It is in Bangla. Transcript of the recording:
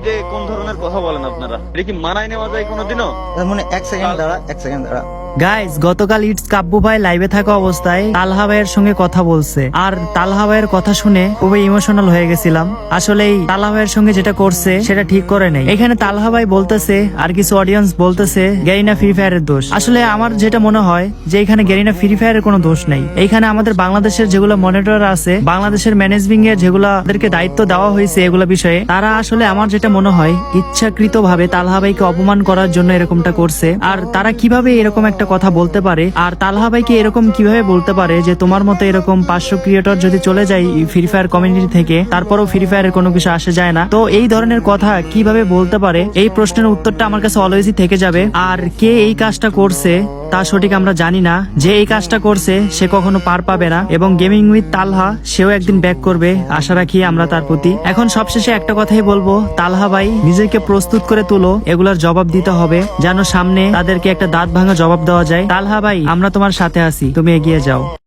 যে কোন ধরনের কথা বলেন আপনারা? এটা কি মানায় নেওয়া যায় কোনোদিনও? মানে এক সেকেন্ড দাঁড়া, এক সেকেন্ড দাঁড়া। গাইস গতকাল ইটস কাব্বু ভাই লাইভে থাকা অবস্থায় তালহা ভাইয়ের সঙ্গে কথা বলছে। আর তালহা ভাইয়ের কথা শুনে খুবই ইমোশনাল হয়ে গেছিলাম। আসলে এই তালহা ভাইয়ের সঙ্গে যেটা করছে, সেটা ঠিক করে নেই। এখানে তালহা ভাই বলতেছে, আর কিছু অডিয়েন্স বলতেছে গ্যারিনা ফ্রি ফায়ারের দোষ। আসলে আমার যেটা মনে হয়, যে এখানে গ্যারিনা ফ্রি ফায়ারের কোনো দোষ নেই। এইখানে আমাদের বাংলাদেশের যেগুলো মনিটর আছে, বাংলাদেশের ম্যানেজমিং এর যেগুলো তাদেরকে দায়িত্ব দেওয়া হয়েছে এগুলো বিষয়ে, তারা আসলে আমার যেটা মনে হয় ইচ্ছাকৃত ভাবে তালহা ভাইকে অপমান করার জন্য এরকমটা করছে। আর তারা কীভাবে এরকম একটা কথা বলতে পারে, আর তালহা ভাইকে এরকম কীভাবে বলতে পারে যে তোমার মতো এরকম পাঁচশো ক্রিয়েটর যদি চলে যায় ফ্রি ফায়ার কমিউনিটি থেকে, তারপরও ফ্রি ফায়ারের কোনো কিছু আসে যায় না। তো এই ধরনের কথা কীভাবে বলতে পারে? এই প্রশ্নের উত্তরটা আমার কাছে অলওয়েজই থেকে যাবে। আর কে এই কাজটা করছে? তা সঠিক আমরা জানি না। যে এই কাজটা করছে, সে কখনো পার পাবে না। এবং গেমিং উইথ তালহা, সেও একদিন ব্যাক করবে। আশা রাখি আমরা তার প্রতি। এখন সবশেষে একটা কথাই বলব, তালহা ভাই, নিজেকে প্রস্তুত করে তুলো। এগুলার জবাব দিতে হবে, যেন সামনে তাদেরকে একটা দাঁত ভাঙা জবাব দেওয়া যায়। তালহা ভাই, আমরা তোমার সাথে আছি। তুমি এগিয়ে যাও।